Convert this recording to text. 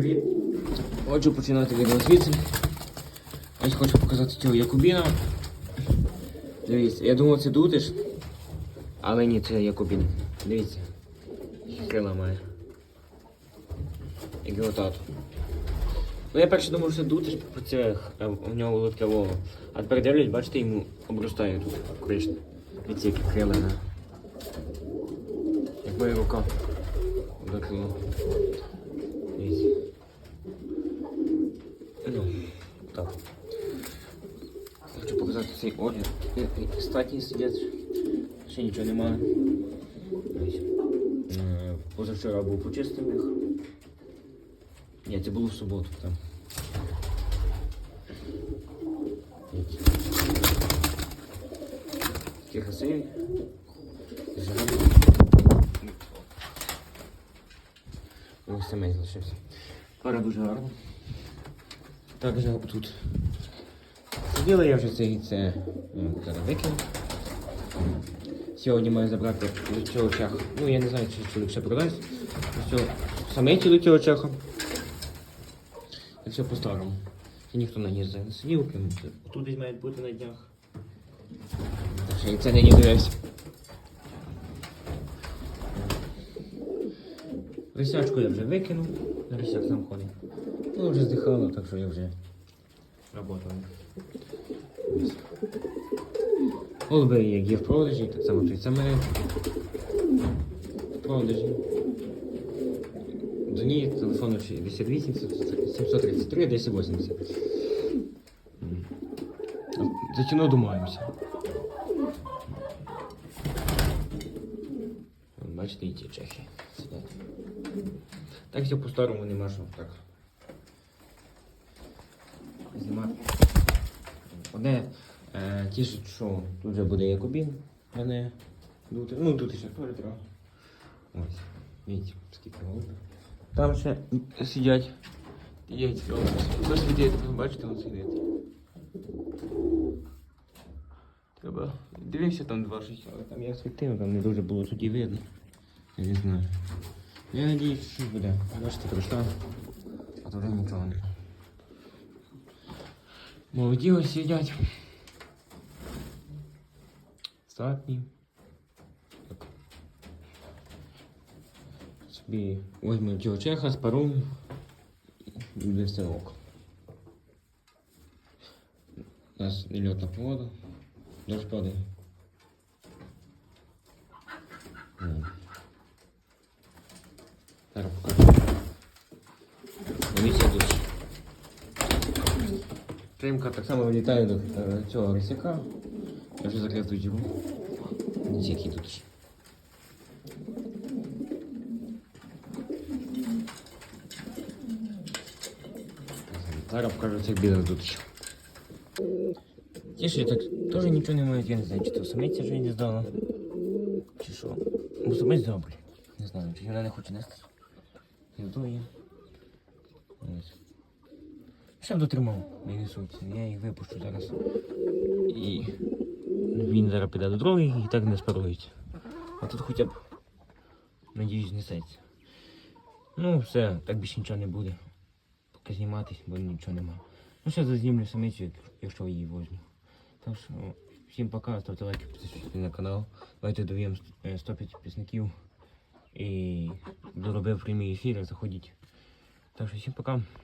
привіт! Хочу починати відео звідси. Ось хочу показати цього Якубіна. Дивіться, я думав це дутиш, але ні, це Якубін. Дивіться. Крила має. Як його тато. Ну я перше думав, що це дутиш цих, а у нього лодке лово. А тепер дивлюсь, бачите, йому обростає тут коричне. Дивіться, які крила. Як моя рука. До крила. Дивіться. Ну, так. Хочу показати цей огляд. Які Статні сидять. Ще нічого немає. Е, Позавчора був почистив їх. Ні, це було в суботу там. Такі Ось саме залишився. Пара дуже гарна. Так же тут. Сиділи я вже це і це ну, викинув. Сьогодні маю забрати цього чаха. Ну я не знаю, чи чоловік ще продасть. Ось Саме тіло цього чаха. І все по-старому. Ніхто на ній не сидів, тут десь має бути на днях. Так що і це не дивився. Висячку я вже викинув, висяк сам ходить. Ну, вже здихало, так що я вже работав. Голуби як є в продажі, так само той самий в продажі. Дзвоніть, телефону 68 733 1080. За кіно думаємося. Бачите, і ті чехи сидять. Так все по-старому нема що так. Знімати. Одне е, тішить, що тут вже буде Якубін, мене дути. Ну тут ще теж. Ось. Видите, скільки голубів. Там ще сидять. Сидить, ви бачите, он сидить. Треба. Дивився там два життя, але там я світив, там не дуже було тоді видно. Я не знаю. Я надіюсь, що буде. Бачите, прийшла, а туди нічого не. Молоді ось сидять. Статні. Так. Собі возьмемо цього чеха, спаруємо. І буде все ок. У нас нельотна погода. Дощ падає. Ну. Зараз покажу. Дивіться дощ. Тримка так само вилітає до е, цього рисяка. Я вже закрив тут його. Дивіться, який тут. ще. Зараз покажу цих білих тут. ще. Ті, що так теж нічого не мають, я не знаю, чи то самиця вже не здала. Чи що. Бо самець добрий. Не знаю, чи вона не хоче нести. Гніздує. Ось. Ще дотримав, не несуть. Я їх випущу зараз. І він зараз піде до других і так не спарують. А тут хоча б, надіюсь, несеться. Ну, все, так більше нічого не буде. Поки зніматись, бо нічого нема. Ну, ще зазнімлю самицю, як- якщо її возьму. Так що, всім пока, ставте лайки, підписуйтесь на канал. Давайте довіємо 105 підписників. І доробив прямі ефіри, заходіть. Так що всім пока.